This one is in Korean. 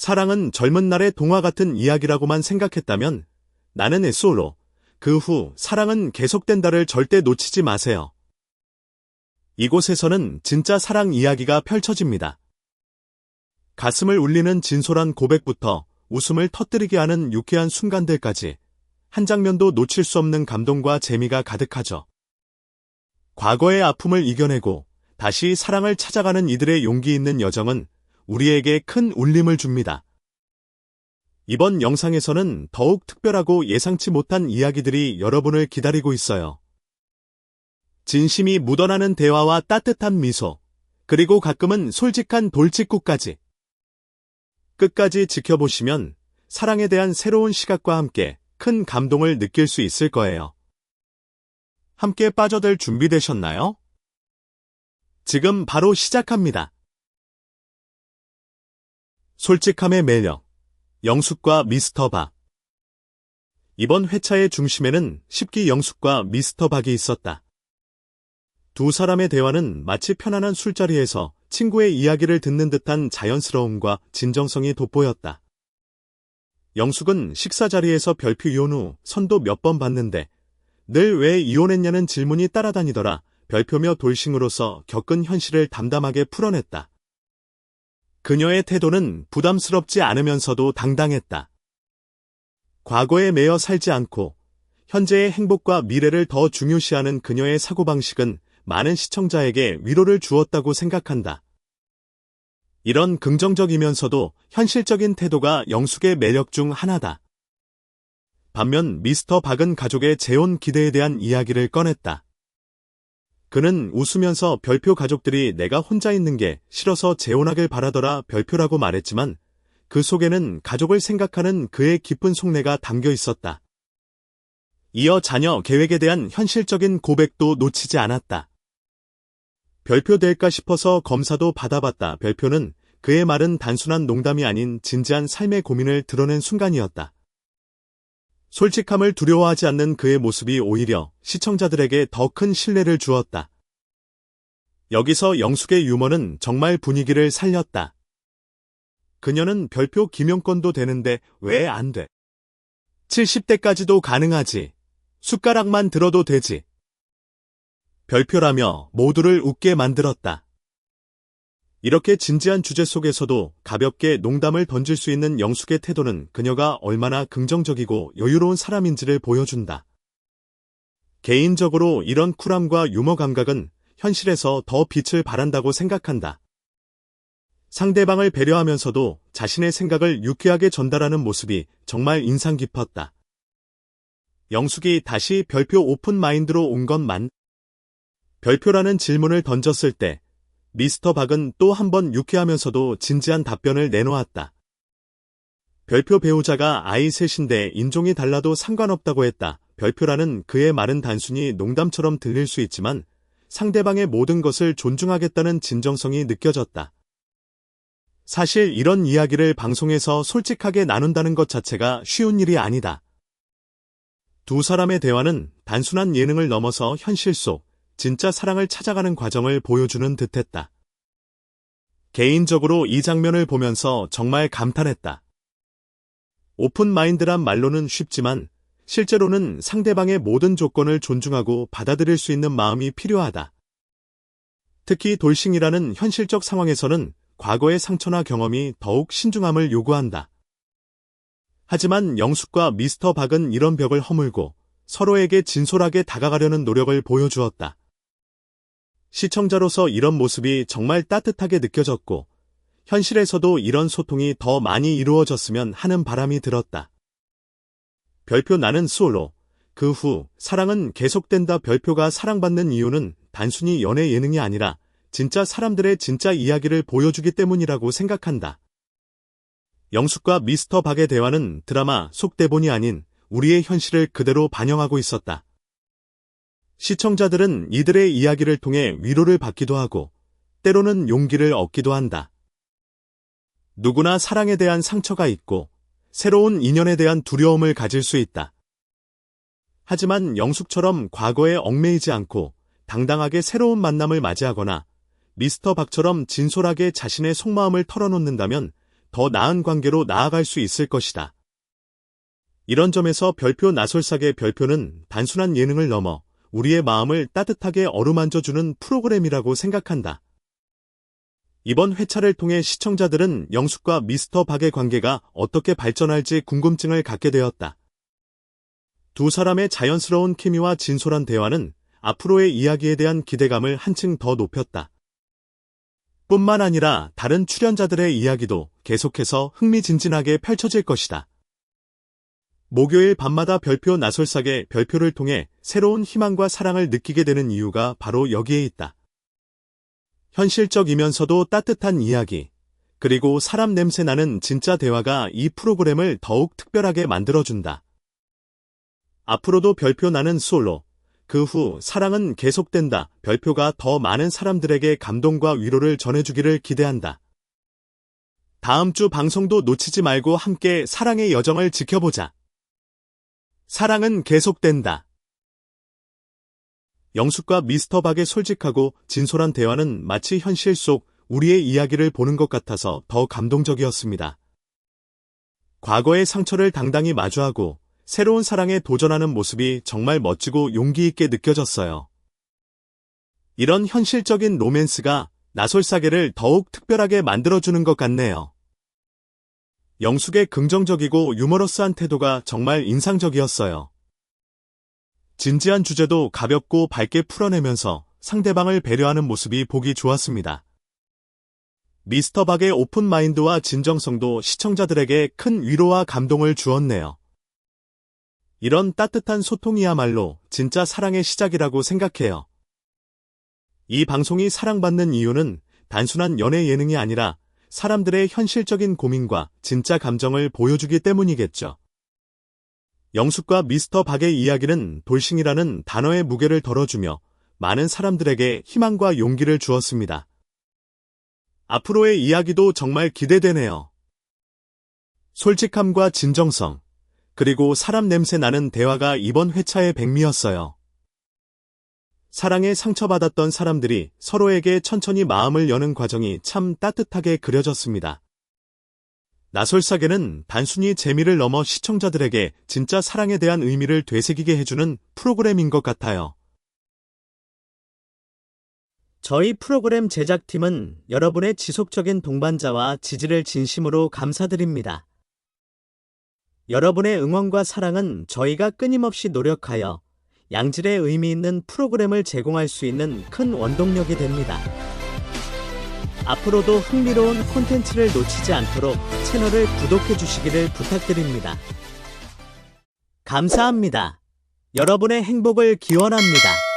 사랑은 젊은 날의 동화 같은 이야기라고만 생각했다면 나는 에소로 그 후 사랑은 계속된다를 절대 놓치지 마세요. 이곳에서는 진짜 사랑 이야기가 펼쳐집니다. 가슴을 울리는 진솔한 고백부터 웃음을 터뜨리게 하는 유쾌한 순간들까지 한 장면도 놓칠 수 없는 감동과 재미가 가득하죠. 과거의 아픔을 이겨내고 다시 사랑을 찾아가는 이들의 용기 있는 여정은 우리에게 큰 울림을 줍니다. 이번 영상에서는 더욱 특별하고 예상치 못한 이야기들이 여러분을 기다리고 있어요. 진심이 묻어나는 대화와 따뜻한 미소, 그리고 가끔은 솔직한 돌직구까지. 끝까지 지켜보시면 사랑에 대한 새로운 시각과 함께 큰 감동을 느낄 수 있을 거예요. 함께 빠져들 준비되셨나요? 지금 바로 시작합니다. 솔직함의 매력. 영숙과 미스터 박. 이번 회차의 중심에는 10기 영숙과 미스터 박이 있었다. 두 사람의 대화는 마치 편안한 술자리에서 친구의 이야기를 듣는 듯한 자연스러움과 진정성이 돋보였다. 영숙은 식사 자리에서 별표 이혼 후 선도 몇번 받는데 늘 왜 이혼했냐는 질문이 따라다니더라 별표며 돌싱으로서 겪은 현실을 담담하게 풀어냈다. 그녀의 태도는 부담스럽지 않으면서도 당당했다. 과거에 매여 살지 않고 현재의 행복과 미래를 더 중요시하는 그녀의 사고방식은 많은 시청자에게 위로를 주었다고 생각한다. 이런 긍정적이면서도 현실적인 태도가 영숙의 매력 중 하나다. 반면 미스터 박은 가족의 재혼 기대에 대한 이야기를 꺼냈다. 그는 웃으면서 별표 가족들이 내가 혼자 있는 게 싫어서 재혼하길 바라더라 별표라고 말했지만 그 속에는 가족을 생각하는 그의 깊은 속내가 담겨 있었다. 이어 자녀 계획에 대한 현실적인 고백도 놓치지 않았다. 별표 될까 싶어서 검사도 받아봤다. 별표는 그의 말은 단순한 농담이 아닌 진지한 삶의 고민을 드러낸 순간이었다. 솔직함을 두려워하지 않는 그의 모습이 오히려 시청자들에게 더 큰 신뢰를 주었다. 여기서 영숙의 유머는 정말 분위기를 살렸다. 그녀는 별표 기명권도 되는데 왜 안 돼? 70대까지도 가능하지. 숟가락만 들어도 되지. 별표라며 모두를 웃게 만들었다. 이렇게 진지한 주제 속에서도 가볍게 농담을 던질 수 있는 영숙의 태도는 그녀가 얼마나 긍정적이고 여유로운 사람인지를 보여준다. 개인적으로 이런 쿨함과 유머 감각은 현실에서 더 빛을 발한다고 생각한다. 상대방을 배려하면서도 자신의 생각을 유쾌하게 전달하는 모습이 정말 인상 깊었다. 영숙이 다시 별표 오픈 마인드로 온 것만 별표라는 질문을 던졌을 때 미스터 박은 또 한 번 유쾌하면서도 진지한 답변을 내놓았다. 별표 배우자가 아이 셋인데 인종이 달라도 상관없다고 했다. 별표라는 그의 말은 단순히 농담처럼 들릴 수 있지만 상대방의 모든 것을 존중하겠다는 진정성이 느껴졌다. 사실 이런 이야기를 방송에서 솔직하게 나눈다는 것 자체가 쉬운 일이 아니다. 두 사람의 대화는 단순한 예능을 넘어서 현실 속 진짜 사랑을 찾아가는 과정을 보여주는 듯했다. 개인적으로 이 장면을 보면서 정말 감탄했다. 오픈 마인드란 말로는 쉽지만 실제로는 상대방의 모든 조건을 존중하고 받아들일 수 있는 마음이 필요하다. 특히 돌싱이라는 현실적 상황에서는 과거의 상처나 경험이 더욱 신중함을 요구한다. 하지만 영숙과 미스터 박은 이런 벽을 허물고 서로에게 진솔하게 다가가려는 노력을 보여주었다. 시청자로서 이런 모습이 정말 따뜻하게 느껴졌고 현실에서도 이런 소통이 더 많이 이루어졌으면 하는 바람이 들었다. 별표 나는 솔로. 그 후 사랑은 계속된다 별표가 사랑받는 이유는 단순히 연애 예능이 아니라 진짜 사람들의 진짜 이야기를 보여주기 때문이라고 생각한다. 영숙과 미스터 박의 대화는 드라마 속 대본이 아닌 우리의 현실을 그대로 반영하고 있었다. 시청자들은 이들의 이야기를 통해 위로를 받기도 하고 때로는 용기를 얻기도 한다. 누구나 사랑에 대한 상처가 있고 새로운 인연에 대한 두려움을 가질 수 있다. 하지만 영숙처럼 과거에 얽매이지 않고 당당하게 새로운 만남을 맞이하거나 미스터 박처럼 진솔하게 자신의 속마음을 털어놓는다면 더 나은 관계로 나아갈 수 있을 것이다. 이런 점에서 별표 나솔사계 별표는 단순한 예능을 넘어 우리의 마음을 따뜻하게 어루만져주는 프로그램이라고 생각한다. 이번 회차를 통해 시청자들은 영숙과 미스터 박의 관계가 어떻게 발전할지 궁금증을 갖게 되었다. 두 사람의 자연스러운 케미와 진솔한 대화는 앞으로의 이야기에 대한 기대감을 한층 더 높였다. 뿐만 아니라 다른 출연자들의 이야기도 계속해서 흥미진진하게 펼쳐질 것이다. 목요일 밤마다 별표 나솔사계 별표를 통해 새로운 희망과 사랑을 느끼게 되는 이유가 바로 여기에 있다. 현실적이면서도 따뜻한 이야기, 그리고 사람 냄새 나는 진짜 대화가 이 프로그램을 더욱 특별하게 만들어준다. 앞으로도 별표 나는 솔로, 그 후 사랑은 계속된다. 별표가 더 많은 사람들에게 감동과 위로를 전해주기를 기대한다. 다음 주 방송도 놓치지 말고 함께 사랑의 여정을 지켜보자. 사랑은 계속된다. 영숙과 미스터 박의 솔직하고 진솔한 대화는 마치 현실 속 우리의 이야기를 보는 것 같아서 더 감동적이었습니다. 과거의 상처를 당당히 마주하고 새로운 사랑에 도전하는 모습이 정말 멋지고 용기 있게 느껴졌어요. 이런 현실적인 로맨스가 나솔사계를 더욱 특별하게 만들어주는 것 같네요. 영숙의 긍정적이고 유머러스한 태도가 정말 인상적이었어요. 진지한 주제도 가볍고 밝게 풀어내면서 상대방을 배려하는 모습이 보기 좋았습니다. 미스터 박의 오픈 마인드와 진정성도 시청자들에게 큰 위로와 감동을 주었네요. 이런 따뜻한 소통이야말로 진짜 사랑의 시작이라고 생각해요. 이 방송이 사랑받는 이유는 단순한 연애 예능이 아니라 사람들의 현실적인 고민과 진짜 감정을 보여주기 때문이겠죠. 영숙과 미스터 박의 이야기는 돌싱이라는 단어의 무게를 덜어주며 많은 사람들에게 희망과 용기를 주었습니다. 앞으로의 이야기도 정말 기대되네요. 솔직함과 진정성, 그리고 사람 냄새 나는 대화가 이번 회차의 백미였어요. 사랑에 상처받았던 사람들이 서로에게 천천히 마음을 여는 과정이 참 따뜻하게 그려졌습니다. 나솔사계는 단순히 재미를 넘어 시청자들에게 진짜 사랑에 대한 의미를 되새기게 해주는 프로그램인 것 같아요. 저희 프로그램 제작팀은 여러분의 지속적인 동반자와 지지를 진심으로 감사드립니다. 여러분의 응원과 사랑은 저희가 끊임없이 노력하여 양질의 의미 있는 프로그램을 제공할 수 있는 큰 원동력이 됩니다. 앞으로도 흥미로운 콘텐츠를 놓치지 않도록 채널을 구독해 주시기를 부탁드립니다. 감사합니다. 여러분의 행복을 기원합니다.